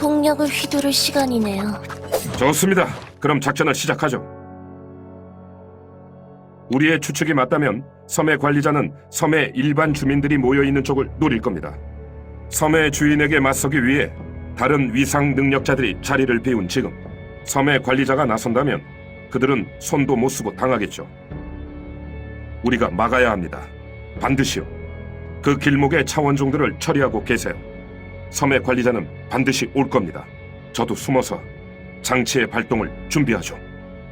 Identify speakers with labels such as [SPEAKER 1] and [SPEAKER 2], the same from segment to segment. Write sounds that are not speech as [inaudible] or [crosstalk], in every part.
[SPEAKER 1] 폭력을 휘두를 시간이네요.
[SPEAKER 2] 좋습니다. 그럼 작전을 시작하죠. 우리의 추측이 맞다면 섬의 관리자는 섬의 일반 주민들이 모여 있는 쪽을 노릴 겁니다. 섬의 주인에게 맞서기 위해 다른 위상 능력자들이 자리를 비운 지금 섬의 관리자가 나선다면 그들은 손도 못 쓰고 당하겠죠. 우리가 막아야 합니다. 반드시요. 그 길목의 차원종들을 처리하고 계세요. 섬의 관리자는 반드시 올 겁니다. 저도 숨어서 장치의 발동을 준비하죠.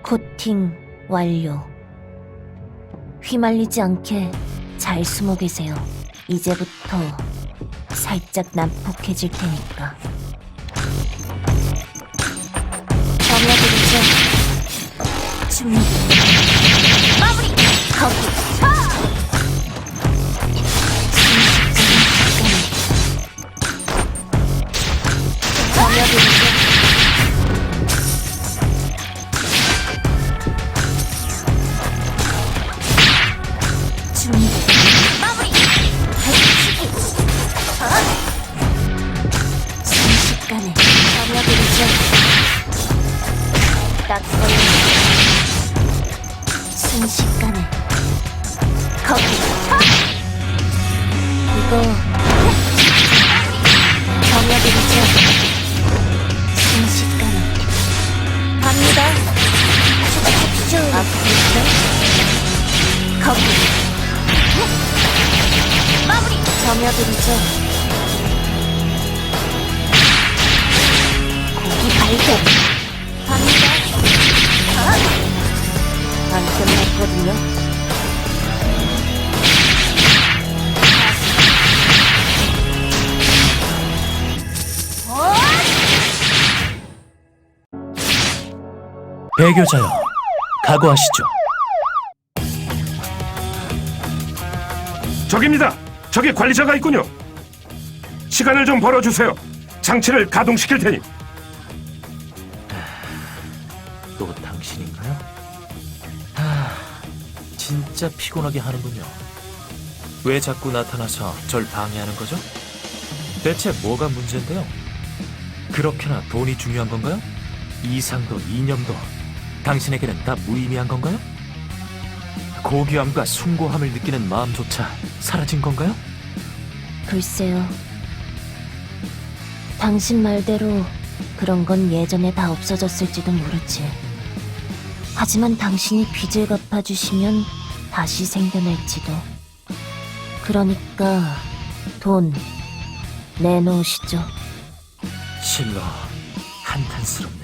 [SPEAKER 1] 코팅 완료. 휘말리지 않게 잘 숨어 계세요. 이제부터 살짝 난폭해질 테니까. 점화드리죠. 준비. 마무리. 거기. 점화드리죠. 쭉 앞으로. 거기. 마무리. 점여드리죠. 고기 발견. 갑니다. 아, 안 끝났거든요.
[SPEAKER 3] 배교자여, 각오하시죠.
[SPEAKER 2] 적입니다. 적에 관리자가 있군요. 시간을 좀 벌어주세요. 장치를 가동시킬 테니.
[SPEAKER 3] 또 당신인가요? 아, 진짜 피곤하게 하는군요. 왜 자꾸 나타나서 절 방해하는 거죠? 대체 뭐가 문제인데요? 그렇게나 돈이 중요한 건가요? 이상도 이념도 당신에게는 다 무의미한 건가요? 고귀함과 숭고함을 느끼는 마음조차 사라진 건가요?
[SPEAKER 1] 글쎄요. 당신 말대로 그런 건 예전에 다 없어졌을지도 모르지. 하지만 당신이 빚을 갚아주시면 다시 생겨날지도. 그러니까 돈 내놓으시죠.
[SPEAKER 3] 실로 한탄스럽네요.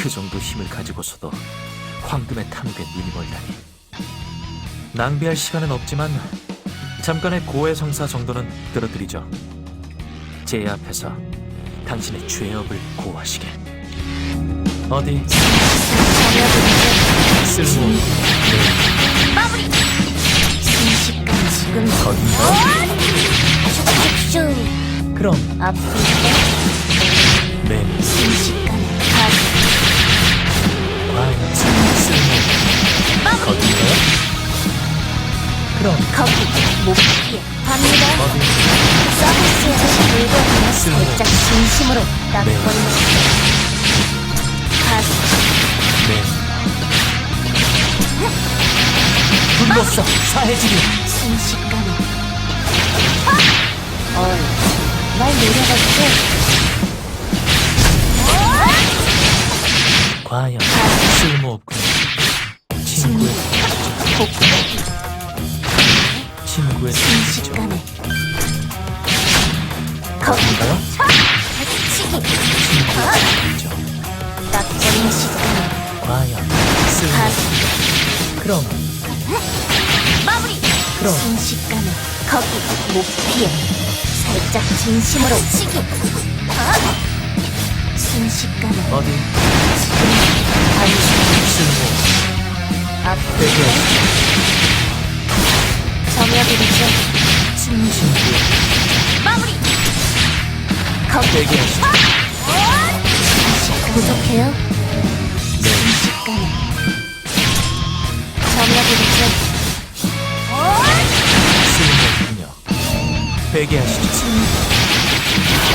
[SPEAKER 3] 그 정도 힘을 가지고서도 황금의 탐욕에 눈이 멀다니. 낭비할 시간은 없지만 잠깐의 고해성사 정도는 들어드리죠. 제 앞에서 당신의 죄업을 고하시게. 어디 쓸모
[SPEAKER 1] 순식간 지금? 슉
[SPEAKER 3] 그럼
[SPEAKER 1] 아플 살짝 진심으로 딱
[SPEAKER 3] 네.
[SPEAKER 1] 가서.
[SPEAKER 3] 네. 불렀어. 사해지리.
[SPEAKER 1] 순식간에. 어이 날 노려봤지?
[SPEAKER 3] 과연 쓸모없군. 친구의 친구의
[SPEAKER 1] 순식간에.
[SPEAKER 3] 뭔 과연 그럼.
[SPEAKER 1] 마무리!
[SPEAKER 3] 그럼.
[SPEAKER 1] 순식간에 거기 못 피해 살짝 진심으로 치기. 아! 순식간에
[SPEAKER 3] 어디?
[SPEAKER 1] 아니
[SPEAKER 3] 쓸모
[SPEAKER 1] 앞으로
[SPEAKER 3] 배경
[SPEAKER 1] 점여드리죠. 준비 마무리! 거기
[SPEAKER 3] 배경
[SPEAKER 1] 순식간에 부족해요?
[SPEAKER 3] 네
[SPEAKER 1] 순식간에 점여드리죠
[SPEAKER 3] 쓸모없군요 회개하시죠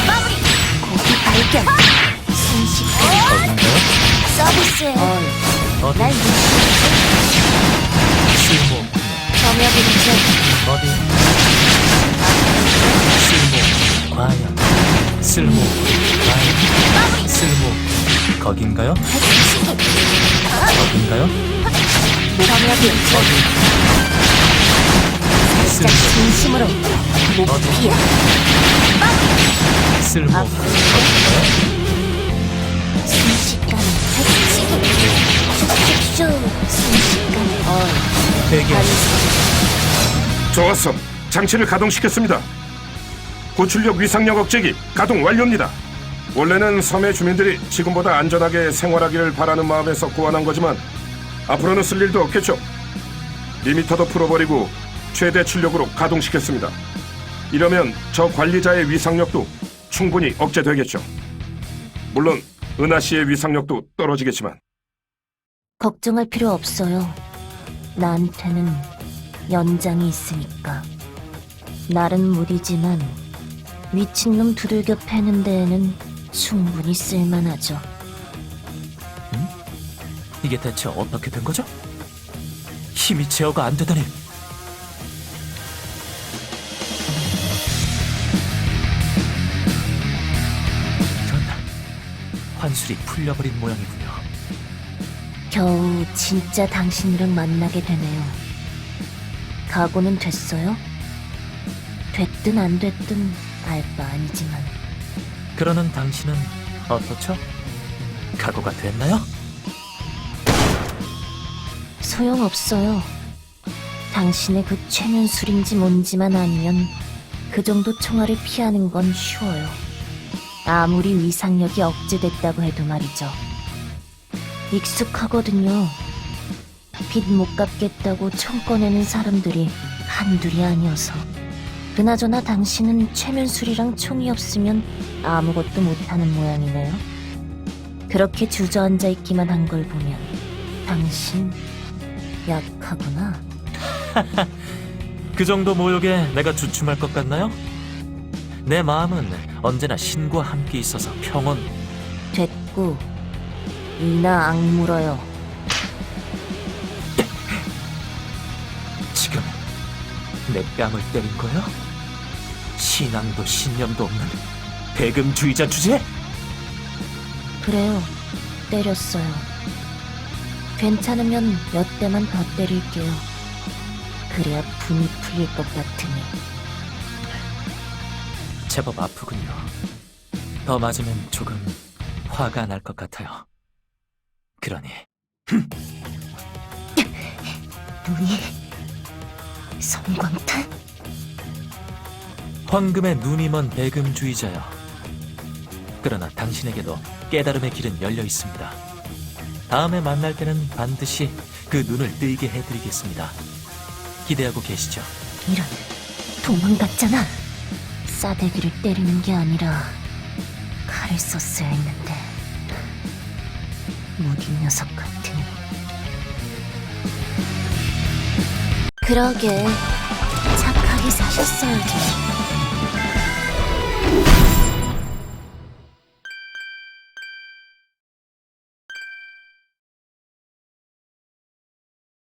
[SPEAKER 1] 마무리 고기 합격. 순식간에
[SPEAKER 3] 거긴가요?
[SPEAKER 1] 서비스예요.
[SPEAKER 3] 어디?
[SPEAKER 1] 날 무시했지?
[SPEAKER 3] 쓸모
[SPEAKER 1] 점역이죠.
[SPEAKER 3] 어디? 쓸모 과연 쓸모 과연 쓸모 거긴가요? 거긴가요? 어디?
[SPEAKER 1] 진짜 진심으로 목피야.
[SPEAKER 3] 쓸모. 거긴가요?
[SPEAKER 1] 순식간에. 슉슉슉. 순식간에 어.
[SPEAKER 3] 대기
[SPEAKER 2] 좋았어. 장치를 가동시켰습니다. 고출력 위상력 억제기 가동 완료입니다. 원래는 섬의 주민들이 지금보다 안전하게 생활하기를 바라는 마음에서 고안한 거지만 앞으로는 쓸 일도 없겠죠. 리미터도 풀어버리고 최대 출력으로 가동시켰습니다. 이러면 저 관리자의 위상력도 충분히 억제되겠죠. 물론 은하 씨의 위상력도 떨어지겠지만
[SPEAKER 1] 걱정할 필요 없어요. 나한테는 연장이 있으니까. 날은 무리지만 미친놈 두들겨 패는 데에는 충분히 쓸만하죠.
[SPEAKER 3] 이게 대체 어떻게 된 거죠? 힘이 제어가 안 되다니 이런 환술이 풀려버린 모양이군요
[SPEAKER 1] 겨우 진짜 당신이랑 만나게 되네요. 각오는 됐어요? 됐든 안 됐든 알 바 아니지만
[SPEAKER 3] 그러는 당신은 어떻죠? 각오가 됐나요?
[SPEAKER 1] 소용없어요. 당신의 그 최면술인지 뭔지만 아니면 그 정도 총알을 피하는 건 쉬워요. 아무리 위상력이 억제됐다고 해도 말이죠. 익숙하거든요. 빚 못 갚겠다고 총 꺼내는 사람들이 한둘이 아니어서. 그나저나 당신은 최면술이랑 총이 없으면 아무것도 못하는 모양이네요. 그렇게 주저앉아 있기만 한 걸 보면 당신 약하구나. [laughs]
[SPEAKER 3] 그 정도 모욕에 내가 주춤할 것 같나요? 내 마음은 언제나 신과 함께 있어서 평온
[SPEAKER 1] 됐고 이나 악물어요.
[SPEAKER 3] 지금 내 뺨을 때린 거야? 신앙도 신념도 없는 대금주의자 주제?
[SPEAKER 1] 그래요. 때렸어요. 괜찮으면 몇 대만 더 때릴게요. 그래야 분이 풀릴 것 같으니.
[SPEAKER 3] 제법 아프군요. 더 맞으면 조금 화가 날 것 같아요. 그러니 [laughs]
[SPEAKER 1] 눈이 성광탄?
[SPEAKER 3] 황금의 눈이 먼 대금주의자여. 그러나 당신에게도 깨달음의 길은 열려 있습니다. 다음에 만날 때는 반드시 그 눈을 뜨게 해드리겠습니다. 기대하고 계시죠?
[SPEAKER 1] 이런 도망갔잖아. 싸대기를 때리는 게 아니라 칼을 썼어야 했는데. 무기 녀석 같으니. 그러게 착하게 사셨어야지.